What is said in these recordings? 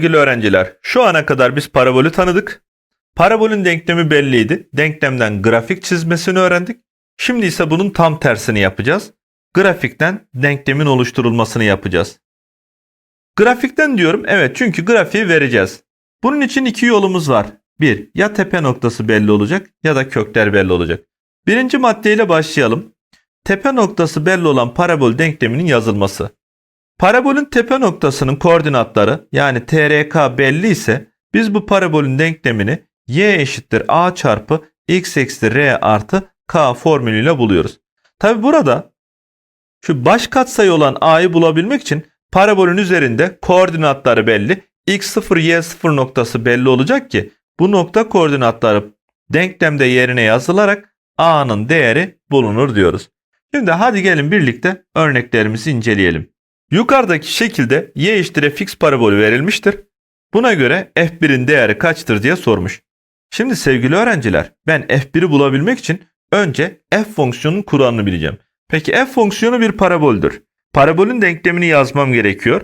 Sevgili öğrenciler, şu ana kadar biz parabolü tanıdık. Parabolün denklemi belliydi. Denklemden grafik çizmesini öğrendik. Şimdi ise bunun tam tersini yapacağız. Grafikten denklemin oluşturulmasını yapacağız. Grafikten diyorum evet çünkü grafiği vereceğiz. Bunun için iki yolumuz var. Bir, ya tepe noktası belli olacak ya da kökler belli olacak. Birinci maddeyle başlayalım. Tepe noktası belli olan parabol denkleminin yazılması. Parabolün tepe noktasının koordinatları yani TRK belli ise biz bu parabolün denklemini y eşittir a çarpı x eksi r artı k formülüyle buluyoruz. Tabi burada şu baş katsayı olan a'yı bulabilmek için parabolün üzerinde koordinatları belli. x0 y0 noktası belli olacak ki bu nokta koordinatları denklemde yerine yazılarak a'nın değeri bulunur diyoruz. Şimdi hadi gelin birlikte örneklerimizi inceleyelim. Yukarıdaki şekilde y eşittir fx parabolü verilmiştir. Buna göre f1'in değeri kaçtır diye sormuş. Şimdi sevgili öğrenciler ben f1'i bulabilmek için önce f fonksiyonunun kuralını bileceğim. Peki f fonksiyonu bir paraboldür. Parabolün denklemini yazmam gerekiyor.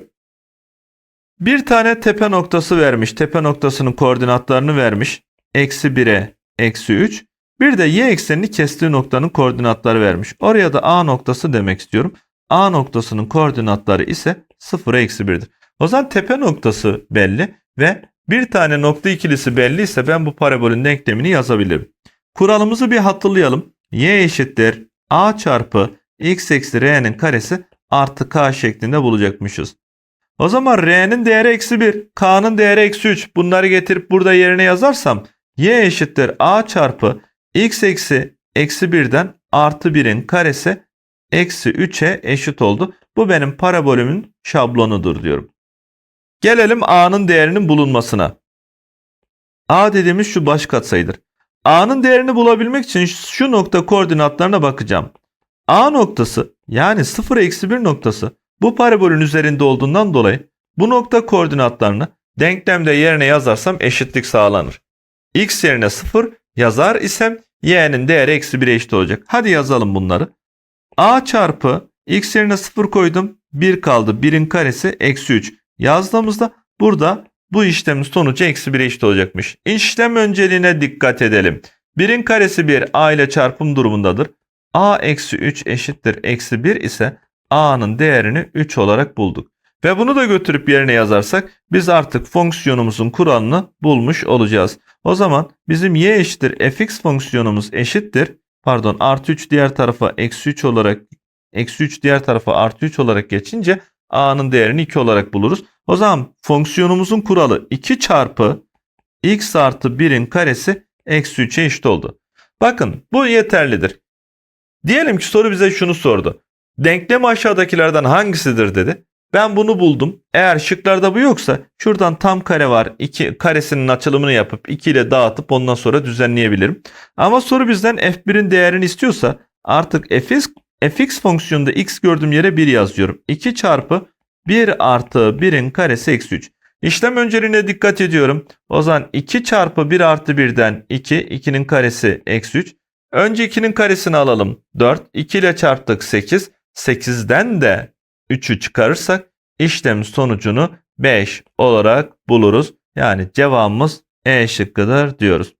Bir tane tepe noktası vermiş. Tepe noktasının koordinatlarını vermiş. Eksi 1'e eksi 3. Bir de y eksenini kestiği noktanın koordinatları vermiş. Oraya da a noktası demek istiyorum. A noktasının koordinatları ise 0 eksi 1'dir. O zaman tepe noktası belli ve bir tane nokta ikilisi belli ise ben bu parabolün denklemini yazabilirim. Kuralımızı bir hatırlayalım. Y eşittir A çarpı x eksi r'nin karesi artı k şeklinde bulacakmışız. O zaman r'nin değeri eksi 1, k'nın değeri eksi 3. Bunları getirip burada yerine yazarsam y eşittir a çarpı x eksi eksi 1'den artı 1'in karesi eksi 3'e eşit oldu. Bu benim parabolümün şablonudur diyorum. Gelelim a'nın değerinin bulunmasına. a dediğimiz şu baş katsayıdır. a'nın değerini bulabilmek için şu nokta koordinatlarına bakacağım. a noktası yani 0 eksi 1 noktası bu parabolün üzerinde olduğundan dolayı bu nokta koordinatlarını denklemde yerine yazarsam eşitlik sağlanır. x yerine 0 yazar isem y'nin değeri eksi 1'e eşit olacak. Hadi yazalım bunları. A çarpı x yerine 0 koydum. 1 kaldı. 1'in karesi eksi 3. Yazdığımızda burada bu işlemin sonucu eksi 1'e eşit olacakmış. İşlem önceliğine dikkat edelim. 1'in karesi 1 a ile çarpım durumundadır. a eksi 3 eşittir eksi 1 ise a'nın değerini 3 olarak bulduk. Ve bunu da götürüp yerine yazarsak biz artık fonksiyonumuzun kuralını bulmuş olacağız. O zaman bizim y eşittir fx fonksiyonumuz eşittir pardon artı 3 diğer tarafa eksi 3 olarak eksi 3 diğer tarafa artı 3 olarak geçince a'nın değerini 2 olarak buluruz. O zaman fonksiyonumuzun kuralı 2 çarpı x artı 1'in karesi eksi 3'e eşit oldu. Bakın bu yeterlidir. Diyelim ki soru bize şunu sordu. Denklem aşağıdakilerden hangisidir dedi. Ben bunu buldum. Eğer şıklarda bu yoksa şuradan tam kare var. 2 karesinin açılımını yapıp 2 ile dağıtıp ondan sonra düzenleyebilirim. Ama soru bizden f1'in değerini istiyorsa artık fx, fx fonksiyonunda x gördüğüm yere 1 yazıyorum. 2 çarpı 1 artı 1'in karesi eksi 3. İşlem önceliğine dikkat ediyorum. O zaman 2 çarpı 1 artı 1'den 2, 2'nin karesi eksi 3. Önce 2'nin karesini alalım 4. 2 ile çarptık 8. 8'den de 3'ü çıkarırsak işlemin sonucunu 5 olarak buluruz. Yani cevabımız E şıkkıdır diyoruz.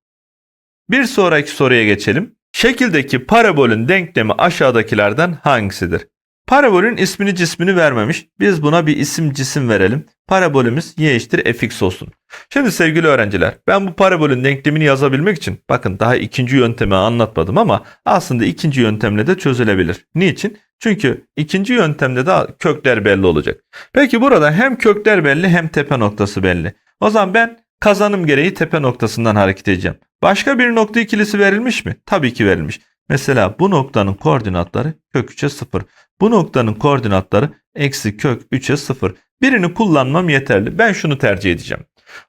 Bir sonraki soruya geçelim. Şekildeki parabolün denklemi aşağıdakilerden hangisidir? Parabolün ismini cismini vermemiş. Biz buna bir isim cisim verelim. Parabolümüz y eşittir fx olsun. Şimdi sevgili öğrenciler ben bu parabolün denklemini yazabilmek için bakın daha ikinci yöntemi anlatmadım ama aslında ikinci yöntemle de çözülebilir. Niçin? Çünkü ikinci yöntemde de kökler belli olacak. Peki burada hem kökler belli hem tepe noktası belli. O zaman ben kazanım gereği tepe noktasından hareket edeceğim. Başka bir nokta ikilisi verilmiş mi? Tabii ki verilmiş. Mesela bu noktanın koordinatları kök 3'e 0. Bu noktanın koordinatları eksi kök 3'e 0. Birini kullanmam yeterli. Ben şunu tercih edeceğim.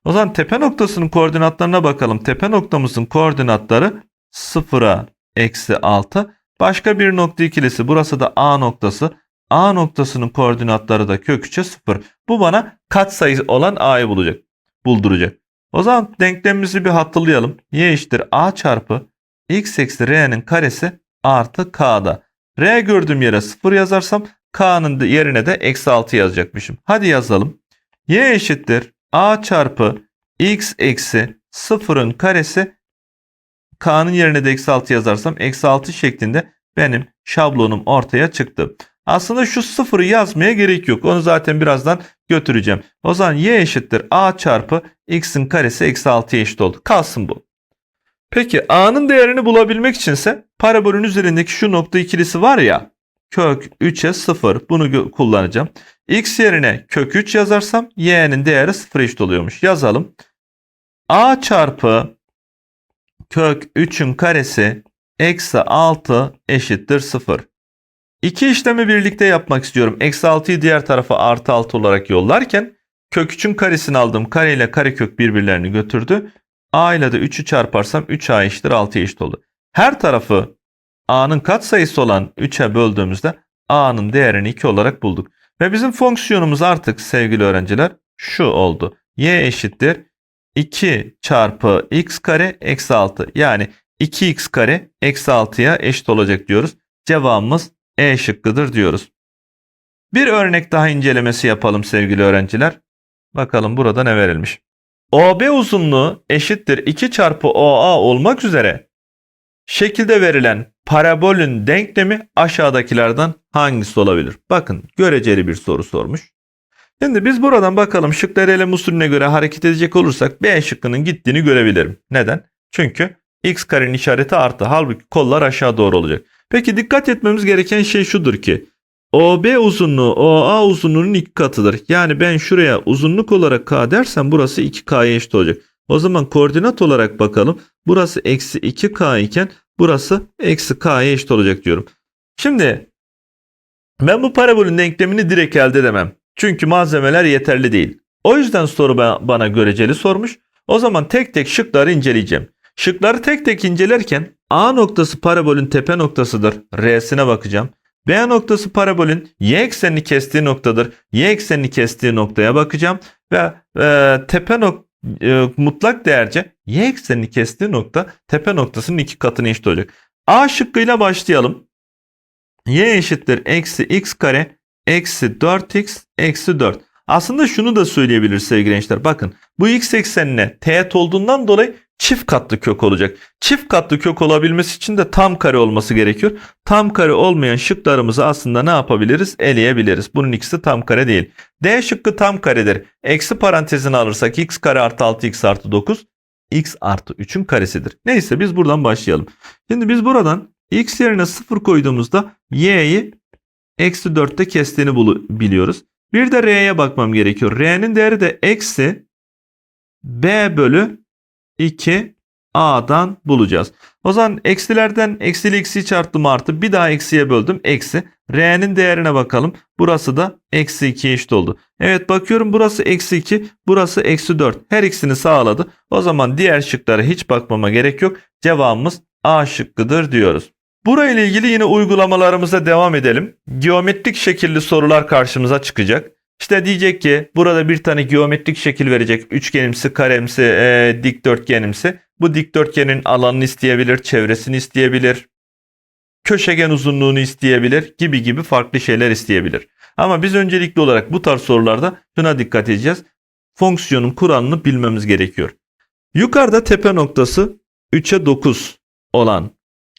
O zaman tepe noktasının koordinatlarına bakalım. Tepe noktamızın koordinatları 0'a eksi 6. Başka bir nokta ikilisi. Burası da A noktası. A noktasının koordinatları da kök 3'e 0. Bu bana katsayı olan A'yı bulacak. Bulduracak. O zaman denklemimizi bir hatırlayalım. Y eşittir A çarpı x eksi r'nin karesi artı k'da. R gördüğüm yere 0 yazarsam k'nın yerine de eksi 6 yazacakmışım. Hadi yazalım. Y eşittir a çarpı x eksi 0'ın karesi k'nın yerine de eksi 6 yazarsam eksi 6 şeklinde benim şablonum ortaya çıktı. Aslında şu sıfırı yazmaya gerek yok. Onu zaten birazdan götüreceğim. O zaman y eşittir a çarpı x'in karesi eksi 6'ya eşit oldu. Kalsın bu. Peki a'nın değerini bulabilmek içinse parabolün üzerindeki şu nokta ikilisi var ya kök 3'e 0 bunu kullanacağım. x yerine kök 3 yazarsam y'nin değeri 0 eşit oluyormuş. Yazalım. a çarpı kök 3'ün karesi eksi 6 eşittir 0. İki işlemi birlikte yapmak istiyorum. Eksi 6'yı diğer tarafa artı 6 olarak yollarken kök 3'ün karesini aldım. Kare ile karekök birbirlerini götürdü. a ile de 3'ü çarparsam 3a eşittir 6'ya eşit oldu. Her tarafı a'nın katsayısı olan 3'e böldüğümüzde a'nın değerini 2 olarak bulduk. Ve bizim fonksiyonumuz artık sevgili öğrenciler şu oldu. y eşittir 2 çarpı x kare eksi 6. Yani 2x kare eksi 6'ya eşit olacak diyoruz. Cevabımız E şıkkıdır diyoruz. Bir örnek daha incelemesi yapalım sevgili öğrenciler. Bakalım burada ne verilmiş. OB uzunluğu eşittir 2 çarpı OA olmak üzere şekilde verilen parabolün denklemi aşağıdakilerden hangisi olabilir? Bakın göreceli bir soru sormuş. Şimdi biz buradan bakalım şıkları eleme usulüne göre hareket edecek olursak B şıkkının gittiğini görebilirim. Neden? Çünkü x karenin işareti artı. Halbuki kollar aşağı doğru olacak. Peki dikkat etmemiz gereken şey şudur ki OB uzunluğu OA uzunluğunun iki katıdır. Yani ben şuraya uzunluk olarak K dersem burası 2K'ya eşit olacak. O zaman koordinat olarak bakalım. Burası eksi 2K iken burası eksi K'ya eşit olacak diyorum. Şimdi ben bu parabolün denklemini direkt elde edemem. Çünkü malzemeler yeterli değil. O yüzden soru ba- bana göreceli sormuş. O zaman tek tek şıkları inceleyeceğim. Şıkları tek tek incelerken A noktası parabolün tepe noktasıdır. R'sine bakacağım. B noktası parabolün y eksenini kestiği noktadır. Y eksenini kestiği noktaya bakacağım. Ve e, tepe nok e, mutlak değerce y eksenini kestiği nokta tepe noktasının iki katına eşit olacak. A şıkkıyla başlayalım. y eşittir eksi x kare eksi 4x eksi 4. Aslında şunu da söyleyebiliriz sevgili gençler. Bakın bu x eksenine teğet olduğundan dolayı çift katlı kök olacak. Çift katlı kök olabilmesi için de tam kare olması gerekiyor. Tam kare olmayan şıklarımızı aslında ne yapabiliriz? Eleyebiliriz. Bunun ikisi tam kare değil. D şıkkı tam karedir. Eksi parantezini alırsak x kare artı 6x artı 9 x artı 3'ün karesidir. Neyse biz buradan başlayalım. Şimdi biz buradan x yerine 0 koyduğumuzda y'yi eksi 4'te kestiğini biliyoruz. Bir de r'ye bakmam gerekiyor. R'nin değeri de eksi b bölü 2 a'dan bulacağız. O zaman eksilerden eksili eksiyi çarptım artı bir daha eksiye böldüm eksi. R'nin değerine bakalım. Burası da eksi 2 eşit oldu. Evet bakıyorum burası eksi 2 burası eksi 4. Her ikisini sağladı. O zaman diğer şıklara hiç bakmama gerek yok. Cevabımız A şıkkıdır diyoruz. Burayla ilgili yine uygulamalarımıza devam edelim. Geometrik şekilli sorular karşımıza çıkacak. İşte diyecek ki burada bir tane geometrik şekil verecek. Üçgenimsi, karemsi, e, dikdörtgenimsi. Bu dikdörtgenin alanını isteyebilir, çevresini isteyebilir. Köşegen uzunluğunu isteyebilir gibi gibi farklı şeyler isteyebilir. Ama biz öncelikli olarak bu tarz sorularda şuna dikkat edeceğiz. Fonksiyonun kuralını bilmemiz gerekiyor. Yukarıda tepe noktası 3'e 9 olan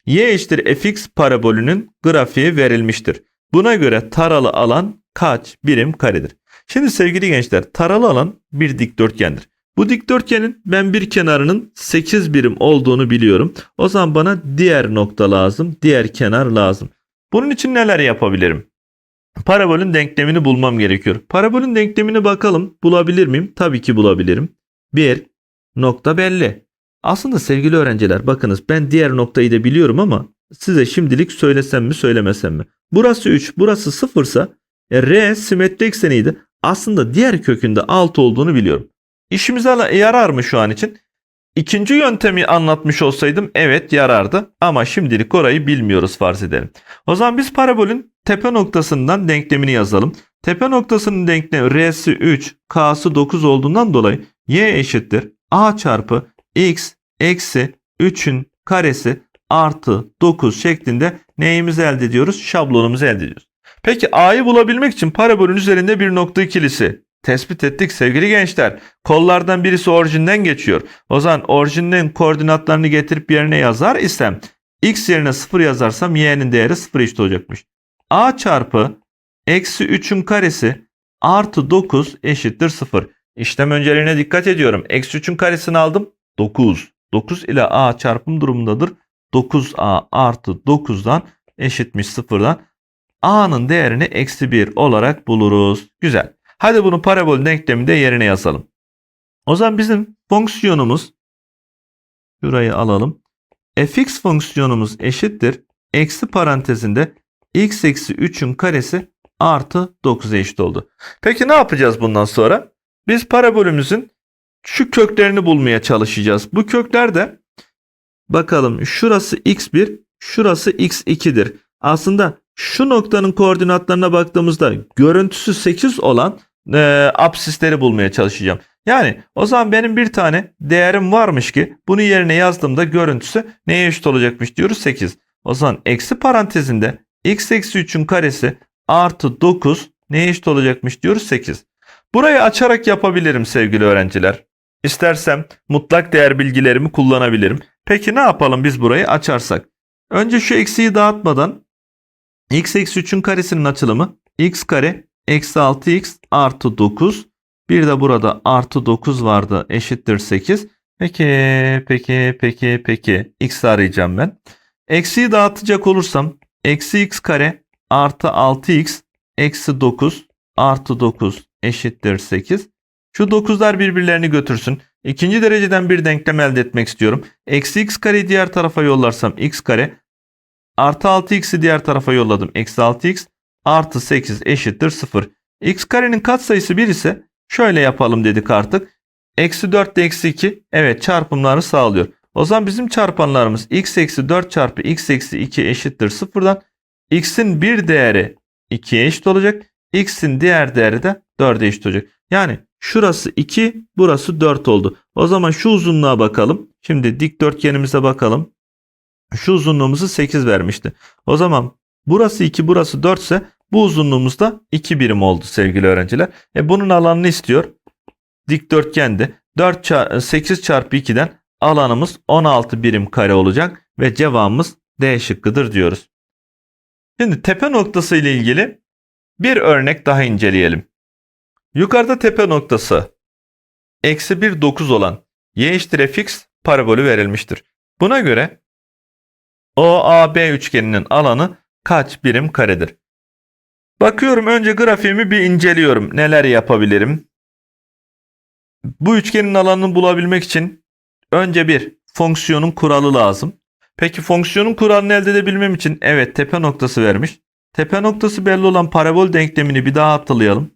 y eşittir fx parabolünün grafiği verilmiştir. Buna göre taralı alan kaç birim karedir? Şimdi sevgili gençler taralı alan bir dikdörtgendir. Bu dikdörtgenin ben bir kenarının 8 birim olduğunu biliyorum. O zaman bana diğer nokta lazım, diğer kenar lazım. Bunun için neler yapabilirim? Parabolün denklemini bulmam gerekiyor. Parabolün denklemini bakalım bulabilir miyim? Tabii ki bulabilirim. Bir nokta belli. Aslında sevgili öğrenciler bakınız ben diğer noktayı da biliyorum ama size şimdilik söylesem mi söylemesem mi? Burası 3, burası 0 ise R simetri ekseniydi. Aslında diğer kökünde 6 olduğunu biliyorum. İşimize yarar mı şu an için? İkinci yöntemi anlatmış olsaydım evet yarardı ama şimdilik orayı bilmiyoruz farz edelim. O zaman biz parabolün tepe noktasından denklemini yazalım. Tepe noktasının denklemi R'si 3, K'sı 9 olduğundan dolayı Y eşittir A çarpı X eksi 3'ün karesi artı 9 şeklinde neyimizi elde ediyoruz? Şablonumuzu elde ediyoruz. Peki A'yı bulabilmek için parabolün üzerinde bir nokta ikilisi tespit ettik sevgili gençler. Kollardan birisi orijinden geçiyor. O zaman orijinin koordinatlarını getirip yerine yazar isem x yerine 0 yazarsam y'nin değeri 0 eşit olacakmış. a çarpı eksi 3'ün karesi artı 9 eşittir 0. İşlem önceliğine dikkat ediyorum. Eksi 3'ün karesini aldım. 9. 9 ile a çarpım durumundadır. 9a artı 9'dan eşitmiş 0'dan. a'nın değerini eksi 1 olarak buluruz. Güzel. Hadi bunu parabol denkleminde yerine yazalım. O zaman bizim fonksiyonumuz şurayı alalım. fx fonksiyonumuz eşittir. Eksi parantezinde x eksi 3'ün karesi artı 9'a eşit oldu. Peki ne yapacağız bundan sonra? Biz parabolümüzün şu köklerini bulmaya çalışacağız. Bu kökler de bakalım şurası x1, şurası x2'dir. Aslında şu noktanın koordinatlarına baktığımızda görüntüsü 8 olan e, absisleri bulmaya çalışacağım. Yani o zaman benim bir tane değerim varmış ki bunu yerine yazdığımda görüntüsü neye eşit olacakmış diyoruz 8. O zaman eksi parantezinde x eksi 3'ün karesi artı 9 neye eşit olacakmış diyoruz 8. Burayı açarak yapabilirim sevgili öğrenciler. İstersem mutlak değer bilgilerimi kullanabilirim. Peki ne yapalım biz burayı açarsak? Önce şu eksiği dağıtmadan x eksi 3'ün karesinin açılımı x kare eksi 6x artı 9. Bir de burada artı 9 vardı eşittir 8. Peki peki peki peki x arayacağım ben. Eksiği dağıtacak olursam eksi x kare artı 6x eksi 9 artı 9 eşittir 8. Şu 9'lar birbirlerini götürsün. İkinci dereceden bir denklem elde etmek istiyorum. Eksi x kareyi diğer tarafa yollarsam x kare artı 6x'i diğer tarafa yolladım. Eksi 6x artı 8 eşittir 0. x karenin katsayısı 1 ise şöyle yapalım dedik artık. Eksi 4 de eksi 2 evet çarpımları sağlıyor. O zaman bizim çarpanlarımız x eksi 4 çarpı x eksi 2 eşittir 0'dan. x'in bir değeri 2'ye eşit olacak. x'in diğer değeri de 4'e eşit olacak. Yani şurası 2 burası 4 oldu. O zaman şu uzunluğa bakalım. Şimdi dikdörtgenimize bakalım. Şu uzunluğumuzu 8 vermişti. O zaman burası 2 burası 4 ise bu uzunluğumuz da 2 birim oldu sevgili öğrenciler. E bunun alanını istiyor. Dikdörtgende 4 çar 8 çarpı 2'den alanımız 16 birim kare olacak ve cevabımız D şıkkıdır diyoruz. Şimdi tepe noktası ile ilgili bir örnek daha inceleyelim. Yukarıda tepe noktası eksi 1 9 olan y eşittir fx parabolü verilmiştir. Buna göre OAB üçgeninin alanı kaç birim karedir? Bakıyorum önce grafiğimi bir inceliyorum. Neler yapabilirim? Bu üçgenin alanını bulabilmek için önce bir fonksiyonun kuralı lazım. Peki fonksiyonun kuralını elde edebilmem için evet tepe noktası vermiş. Tepe noktası belli olan parabol denklemini bir daha hatırlayalım.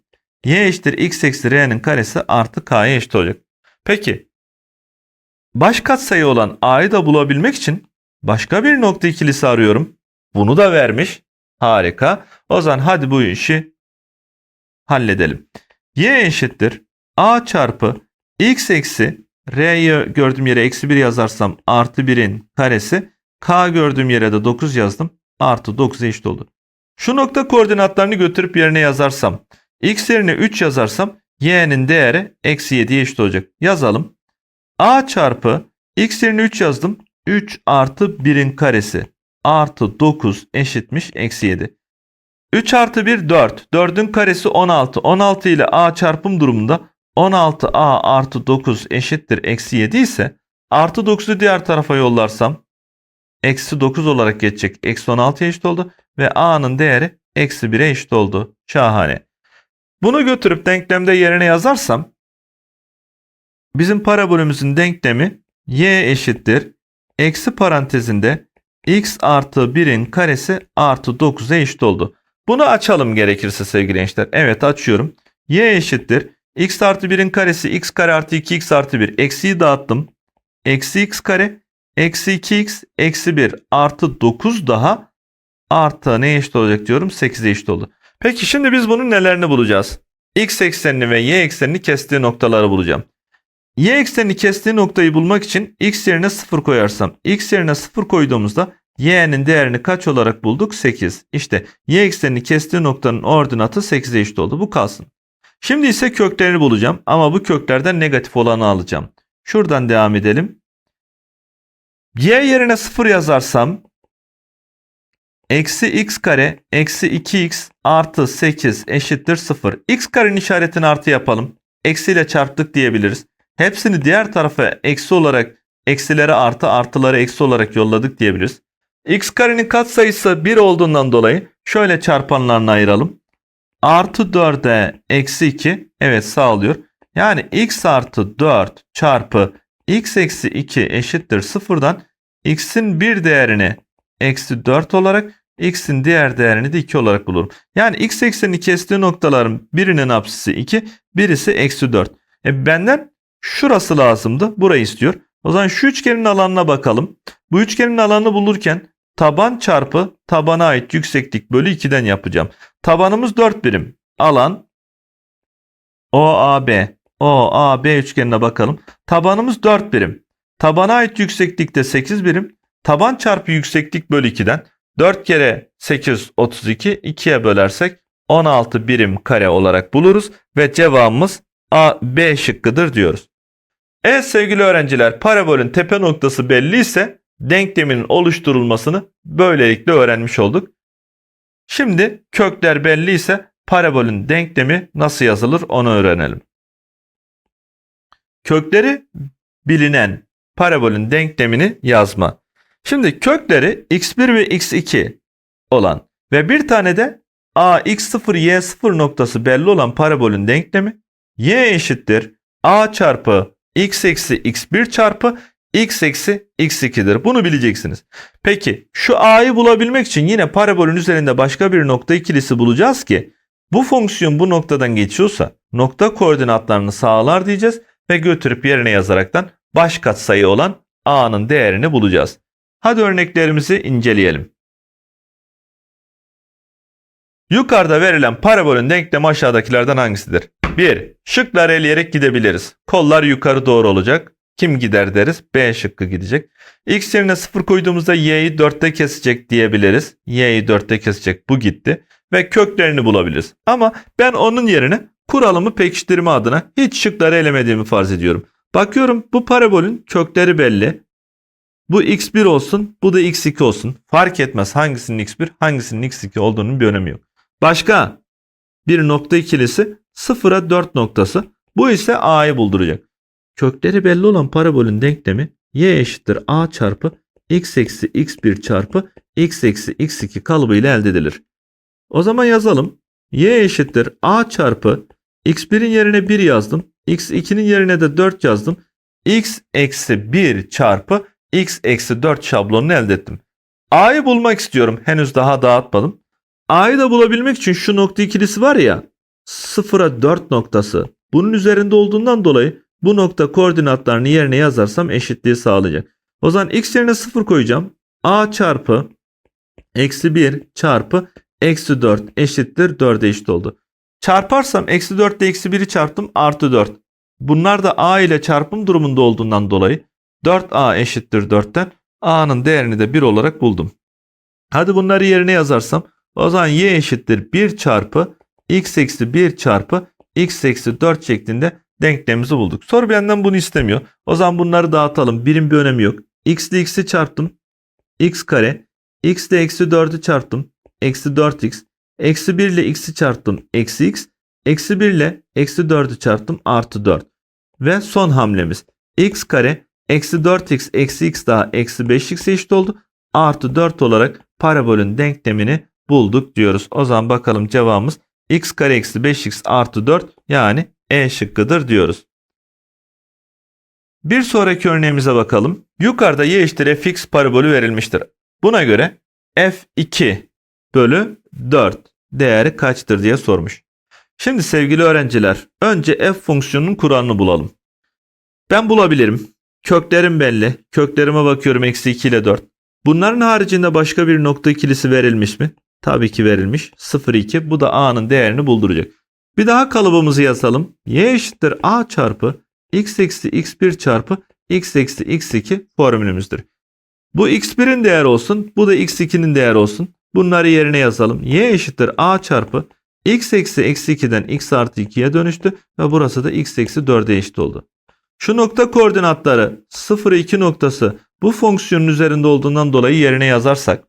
Y eşittir x eksi r'nin karesi artı k'ya eşit olacak. Peki baş katsayı olan a'yı da bulabilmek için başka bir nokta ikilisi arıyorum. Bunu da vermiş. Harika. O zaman hadi bu işi halledelim. y eşittir a çarpı x eksi r'yi gördüğüm yere eksi 1 yazarsam artı 1'in karesi k gördüğüm yere de 9 yazdım. Artı 9 eşit oldu. Şu nokta koordinatlarını götürüp yerine yazarsam x yerine 3 yazarsam y'nin değeri eksi 7'ye eşit olacak. Yazalım. a çarpı x yerine 3 yazdım. 3 artı 1'in karesi artı 9 eşitmiş eksi 7. 3 artı 1 4. 4'ün karesi 16. 16 ile a çarpım durumunda 16a artı 9 eşittir eksi 7 ise artı 9'u diğer tarafa yollarsam eksi 9 olarak geçecek. Eksi 16'ya eşit oldu ve a'nın değeri eksi 1'e eşit oldu. Şahane. Bunu götürüp denklemde yerine yazarsam bizim parabolümüzün denklemi y eşittir. Eksi parantezinde x artı 1'in karesi artı 9'a eşit oldu. Bunu açalım gerekirse sevgili gençler. Evet açıyorum. y eşittir. x artı 1'in karesi x kare artı 2x artı 1. Eksiyi dağıttım. Eksi x kare eksi 2x eksi 1 artı 9 daha artı ne eşit olacak diyorum 8'e eşit oldu. Peki şimdi biz bunun nelerini bulacağız? X eksenini ve Y eksenini kestiği noktaları bulacağım. Y eksenini kestiği noktayı bulmak için X yerine 0 koyarsam X yerine 0 koyduğumuzda Y'nin değerini kaç olarak bulduk? 8. İşte Y eksenini kestiği noktanın ordinatı 8'e eşit oldu. Bu kalsın. Şimdi ise köklerini bulacağım ama bu köklerden negatif olanı alacağım. Şuradan devam edelim. Y yerine 0 yazarsam eksi x kare eksi 2x artı 8 eşittir 0. x karenin işaretini artı yapalım. Eksiyle çarptık diyebiliriz. Hepsini diğer tarafa eksi olarak eksilere artı artıları eksi olarak yolladık diyebiliriz. x karenin katsayısı 1 olduğundan dolayı şöyle çarpanlarını ayıralım. Artı 4'e eksi 2 evet sağlıyor. Yani x artı 4 çarpı x eksi 2 eşittir 0'dan x'in bir değerini eksi 4 olarak x'in diğer değerini de 2 olarak bulurum. Yani x eksenini kestiği noktaların birinin apsisi 2 birisi eksi 4. E benden şurası lazımdı burayı istiyor. O zaman şu üçgenin alanına bakalım. Bu üçgenin alanını bulurken taban çarpı tabana ait yükseklik bölü 2'den yapacağım. Tabanımız 4 birim. Alan OAB. OAB üçgenine bakalım. Tabanımız 4 birim. Tabana ait yükseklik de 8 birim. Taban çarpı yükseklik bölü 2'den 4 kere 8 32 2'ye bölersek 16 birim kare olarak buluruz ve cevabımız A, B şıkkıdır diyoruz. Evet sevgili öğrenciler parabolün tepe noktası belli ise denklemin oluşturulmasını böylelikle öğrenmiş olduk. Şimdi kökler belli ise parabolün denklemi nasıl yazılır onu öğrenelim. Kökleri bilinen parabolün denklemini yazma. Şimdi kökleri x1 ve x2 olan ve bir tane de a x0 y0 noktası belli olan parabolün denklemi y eşittir a çarpı x eksi x1 çarpı x eksi x2'dir. Bunu bileceksiniz. Peki şu a'yı bulabilmek için yine parabolün üzerinde başka bir nokta ikilisi bulacağız ki bu fonksiyon bu noktadan geçiyorsa nokta koordinatlarını sağlar diyeceğiz ve götürüp yerine yazaraktan baş katsayı olan a'nın değerini bulacağız. Hadi örneklerimizi inceleyelim. Yukarıda verilen parabolün denklemi aşağıdakilerden hangisidir? 1. Şıkları eleyerek gidebiliriz. Kollar yukarı doğru olacak. Kim gider deriz? B şıkkı gidecek. X yerine 0 koyduğumuzda y'yi 4'te kesecek diyebiliriz. Y'yi 4'te kesecek. Bu gitti. Ve köklerini bulabiliriz. Ama ben onun yerine kuralımı pekiştirme adına hiç şıkları elemediğimi farz ediyorum. Bakıyorum bu parabolün kökleri belli. Bu x1 olsun, bu da x2 olsun. Fark etmez hangisinin x1, hangisinin x2 olduğunun bir önemi yok. Başka bir nokta ikilisi 0'a 4 noktası. Bu ise a'yı bulduracak. Kökleri belli olan parabolün denklemi y eşittir a çarpı x eksi x1 çarpı x eksi x2 kalıbı ile elde edilir. O zaman yazalım. y eşittir a çarpı x1'in yerine 1 yazdım. x2'nin yerine de 4 yazdım. x eksi 1 çarpı x eksi 4 şablonunu elde ettim. A'yı bulmak istiyorum. Henüz daha dağıtmadım. A'yı da bulabilmek için şu nokta ikilisi var ya 0'a 4 noktası. Bunun üzerinde olduğundan dolayı bu nokta koordinatlarını yerine yazarsam eşitliği sağlayacak. O zaman x yerine 0 koyacağım. A çarpı eksi 1 çarpı eksi 4 eşittir 4'e eşit oldu. Çarparsam eksi 4 ile eksi 1'i çarptım artı 4. Bunlar da a ile çarpım durumunda olduğundan dolayı 4a eşittir 4'ten a'nın değerini de 1 olarak buldum. Hadi bunları yerine yazarsam o zaman y eşittir 1 çarpı x eksi 1 çarpı x eksi 4 şeklinde denklemimizi bulduk. Soru benden bunu istemiyor. O zaman bunları dağıtalım. Birim bir önemi yok. x ile x'i çarptım. x kare. x ile eksi 4'ü çarptım. Eksi 4x. Eksi 1 ile x'i çarptım. Eksi x. Eksi 1 ile eksi 4'ü çarptım. Artı 4. Ve son hamlemiz. x kare Eksi 4x eksi x daha eksi 5x eşit oldu. Artı 4 olarak parabolün denklemini bulduk diyoruz. O zaman bakalım cevabımız x kare eksi 5x artı 4 yani E şıkkıdır diyoruz. Bir sonraki örneğimize bakalım. Yukarıda y eşittir fx parabolü verilmiştir. Buna göre f2 bölü 4 değeri kaçtır diye sormuş. Şimdi sevgili öğrenciler önce f fonksiyonunun kuralını bulalım. Ben bulabilirim. Köklerim belli. Köklerime bakıyorum eksi 2 ile 4. Bunların haricinde başka bir nokta ikilisi verilmiş mi? Tabii ki verilmiş. 0, 2. Bu da a'nın değerini bulduracak. Bir daha kalıbımızı yazalım. y eşittir a çarpı x eksi x1 çarpı x eksi x2 formülümüzdür. Bu x1'in değeri olsun. Bu da x2'nin değeri olsun. Bunları yerine yazalım. y eşittir a çarpı x eksi eksi 2'den x artı 2'ye dönüştü ve burası da x eksi 4'e eşit oldu. Şu nokta koordinatları 0 2 noktası bu fonksiyonun üzerinde olduğundan dolayı yerine yazarsak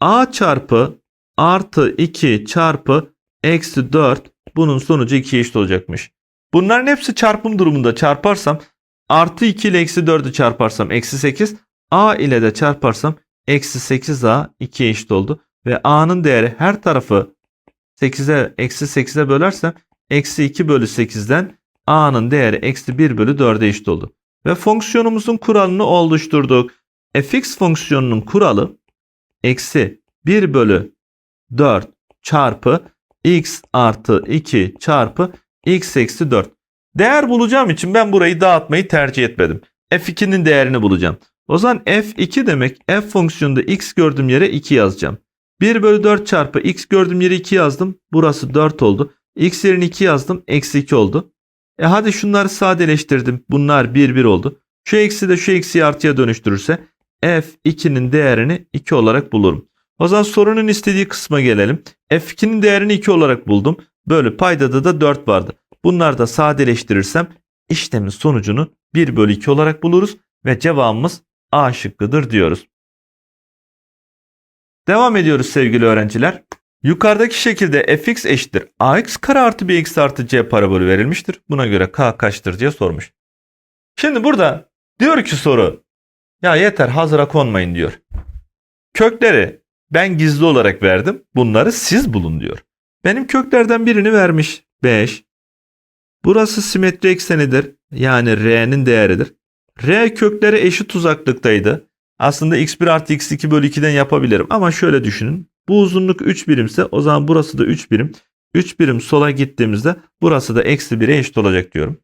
a çarpı artı 2 çarpı eksi 4 bunun sonucu 2'ye eşit olacakmış. Bunların hepsi çarpım durumunda çarparsam artı 2 ile eksi 4'ü çarparsam eksi 8 a ile de çarparsam eksi 8a 2'ye eşit oldu. Ve a'nın değeri her tarafı 8'e eksi 8'e bölersem eksi 2 bölü 8'den a'nın değeri eksi 1 bölü 4'e eşit oldu. Ve fonksiyonumuzun kuralını oluşturduk. fx fonksiyonunun kuralı eksi 1 bölü 4 çarpı x artı 2 çarpı x eksi 4. Değer bulacağım için ben burayı dağıtmayı tercih etmedim. f2'nin değerini bulacağım. O zaman f2 demek f fonksiyonunda x gördüğüm yere 2 yazacağım. 1 bölü 4 çarpı x gördüğüm yere 2 yazdım. Burası 4 oldu. x yerine 2 yazdım. Eksi 2 oldu. E hadi şunları sadeleştirdim. Bunlar 1 1 oldu. Şu eksi de şu eksiyi artıya dönüştürürse f2'nin değerini 2 olarak bulurum. O zaman sorunun istediği kısma gelelim. f2'nin değerini 2 olarak buldum. Bölü paydada da 4 vardı. Bunları da sadeleştirirsem işlemin sonucunu 1 bölü 2 olarak buluruz ve cevabımız A şıkkıdır diyoruz. Devam ediyoruz sevgili öğrenciler. Yukarıdaki şekilde fx eşittir ax kare artı bx artı c parabolü verilmiştir. Buna göre k kaçtır diye sormuş. Şimdi burada diyor ki soru ya yeter hazıra konmayın diyor. Kökleri ben gizli olarak verdim. Bunları siz bulun diyor. Benim köklerden birini vermiş 5. Burası simetri eksenidir. Yani r'nin değeridir. R kökleri eşit uzaklıktaydı. Aslında x1 artı x2 bölü 2'den yapabilirim. Ama şöyle düşünün. Bu uzunluk 3 birimse o zaman burası da 3 birim. 3 birim sola gittiğimizde burası da eksi 1'e eşit olacak diyorum.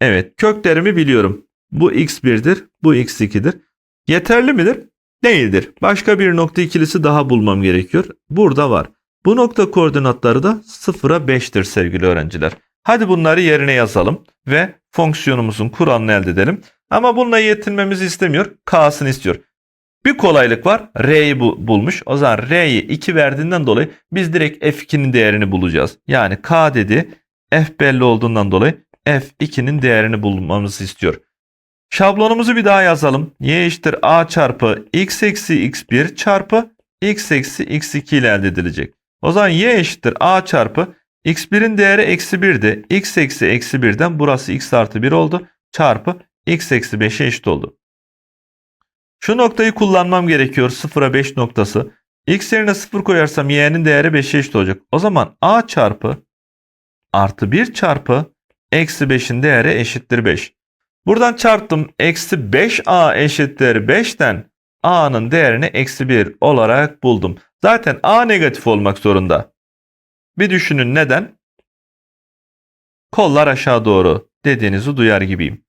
Evet köklerimi biliyorum. Bu x1'dir. Bu x2'dir. Yeterli midir? Değildir. Başka bir nokta ikilisi daha bulmam gerekiyor. Burada var. Bu nokta koordinatları da 0'a 5'tir sevgili öğrenciler. Hadi bunları yerine yazalım ve fonksiyonumuzun kuralını elde edelim. Ama bununla yetinmemizi istemiyor. K'sını istiyor. Bir kolaylık var. R'yi bu, bulmuş. O zaman R'yi 2 verdiğinden dolayı biz direkt F2'nin değerini bulacağız. Yani K dedi. F belli olduğundan dolayı F2'nin değerini bulmamızı istiyor. Şablonumuzu bir daha yazalım. Y eşittir A çarpı X eksi X1 çarpı X eksi X2 ile elde edilecek. O zaman Y eşittir A çarpı X1'in değeri eksi 1'di. X eksi eksi 1'den burası X artı 1 oldu. Çarpı X eksi 5'e eşit oldu. Şu noktayı kullanmam gerekiyor. 0'a 5 noktası. X yerine 0 koyarsam y'nin değeri 5'e eşit olacak. O zaman a çarpı artı 1 çarpı eksi 5'in değeri eşittir 5. Buradan çarptım. Eksi 5a eşittir 5'ten a'nın değerini eksi 1 olarak buldum. Zaten a negatif olmak zorunda. Bir düşünün neden? Kollar aşağı doğru dediğinizi duyar gibiyim.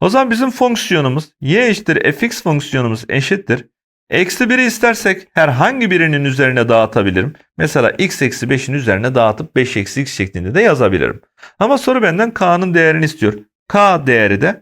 O zaman bizim fonksiyonumuz y eşittir fx fonksiyonumuz eşittir. Eksi 1'i istersek herhangi birinin üzerine dağıtabilirim. Mesela x eksi 5'in üzerine dağıtıp 5 eksi x şeklinde de yazabilirim. Ama soru benden k'nın değerini istiyor. k değeri de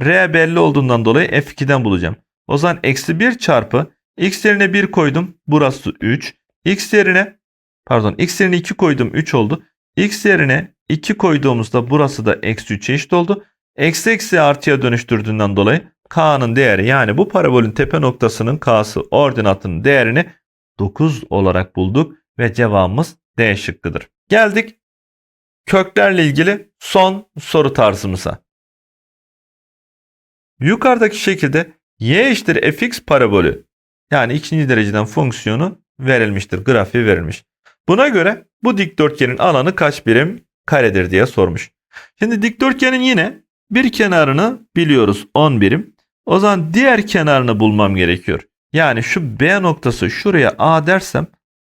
r belli olduğundan dolayı f2'den bulacağım. O zaman eksi 1 çarpı x yerine 1 koydum. Burası 3. x yerine pardon x yerine 2 koydum 3 oldu. x yerine 2 koyduğumuzda burası da eksi 3'e eşit oldu. Eksi eksi artıya dönüştürdüğünden dolayı k'nın değeri yani bu parabolün tepe noktasının k'sı ordinatının değerini 9 olarak bulduk ve cevabımız D şıkkıdır. Geldik köklerle ilgili son soru tarzımıza. Yukarıdaki şekilde y eşittir fx parabolü yani ikinci dereceden fonksiyonu verilmiştir. Grafiği verilmiş. Buna göre bu dikdörtgenin alanı kaç birim karedir diye sormuş. Şimdi dikdörtgenin yine bir kenarını biliyoruz 10 birim. O zaman diğer kenarını bulmam gerekiyor. Yani şu B noktası şuraya A dersem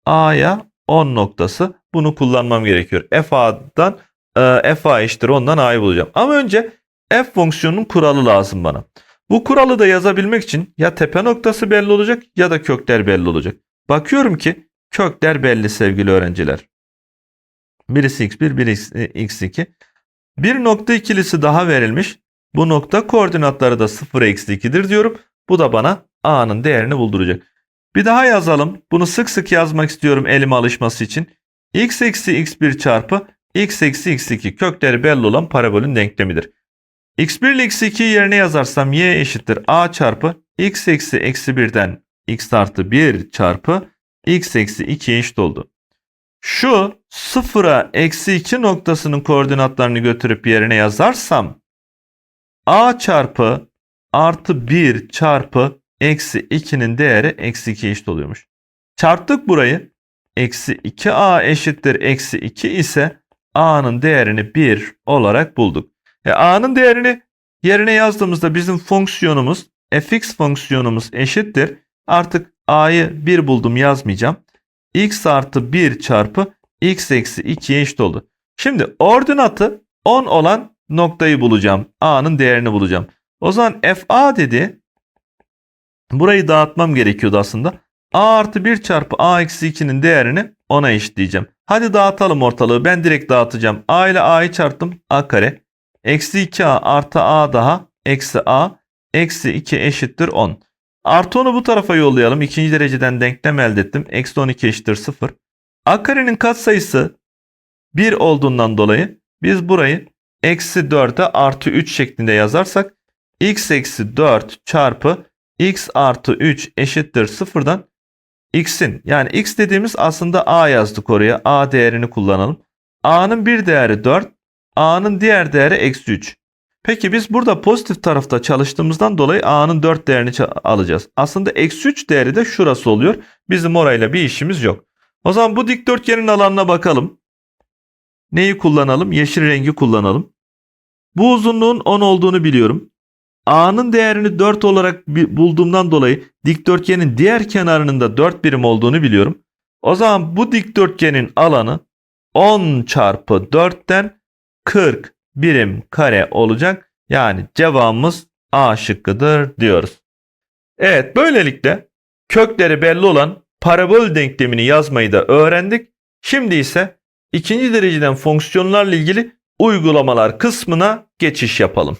A'ya 10 noktası bunu kullanmam gerekiyor. FA'dan e, FA eşittir ondan A'yı bulacağım. Ama önce F fonksiyonunun kuralı lazım bana. Bu kuralı da yazabilmek için ya tepe noktası belli olacak ya da kökler belli olacak. Bakıyorum ki kökler belli sevgili öğrenciler. Birisi x1, birisi x2. Bir nokta ikilisi daha verilmiş. Bu nokta koordinatları da 0 eksi 2'dir diyorum. Bu da bana a'nın değerini bulduracak. Bir daha yazalım. Bunu sık sık yazmak istiyorum elime alışması için. x eksi x1 çarpı x eksi x2 kökleri belli olan parabolün denklemidir. x1 ile x2'yi yerine yazarsam y eşittir a çarpı x eksi eksi 1'den x artı 1 çarpı x eksi 2'ye eşit oldu. Şu sıfıra eksi 2 noktasının koordinatlarını götürüp yerine yazarsam a çarpı artı 1 çarpı eksi 2'nin değeri eksi 2'ye eşit oluyormuş. Çarptık burayı. Eksi 2a eşittir eksi 2 ise a'nın değerini 1 olarak bulduk. E, a'nın değerini yerine yazdığımızda bizim fonksiyonumuz fx fonksiyonumuz eşittir. Artık a'yı 1 buldum yazmayacağım. X artı 1 çarpı x eksi 2'ye eşit oldu. Şimdi ordinatı 10 olan noktayı bulacağım. a'nın değerini bulacağım. O zaman fa dedi. Burayı dağıtmam gerekiyordu aslında. a artı 1 çarpı a eksi 2'nin değerini 10'a eşitleyeceğim. Hadi dağıtalım ortalığı. Ben direkt dağıtacağım. a ile a'yı çarptım. a kare. Eksi 2a artı a daha. Eksi a. Eksi 2 eşittir 10. Artı 10'u bu tarafa yollayalım. İkinci dereceden denklem elde ettim. Eksi 12 eşittir 0. A karenin katsayısı 1 olduğundan dolayı biz burayı eksi 4'e artı 3 şeklinde yazarsak x eksi 4 çarpı x artı 3 eşittir 0'dan x'in yani x dediğimiz aslında a yazdık oraya. a değerini kullanalım. a'nın bir değeri 4, a'nın diğer değeri eksi 3. Peki biz burada pozitif tarafta çalıştığımızdan dolayı a'nın 4 değerini alacağız. Aslında eksi 3 değeri de şurası oluyor. Bizim orayla bir işimiz yok. O zaman bu dikdörtgenin alanına bakalım. Neyi kullanalım? Yeşil rengi kullanalım. Bu uzunluğun 10 olduğunu biliyorum. A'nın değerini 4 olarak bulduğumdan dolayı dikdörtgenin diğer kenarının da 4 birim olduğunu biliyorum. O zaman bu dikdörtgenin alanı 10 çarpı 4'ten 40 birim kare olacak. Yani cevabımız A şıkkıdır diyoruz. Evet böylelikle kökleri belli olan parabol denklemini yazmayı da öğrendik. Şimdi ise ikinci dereceden fonksiyonlarla ilgili uygulamalar kısmına geçiş yapalım.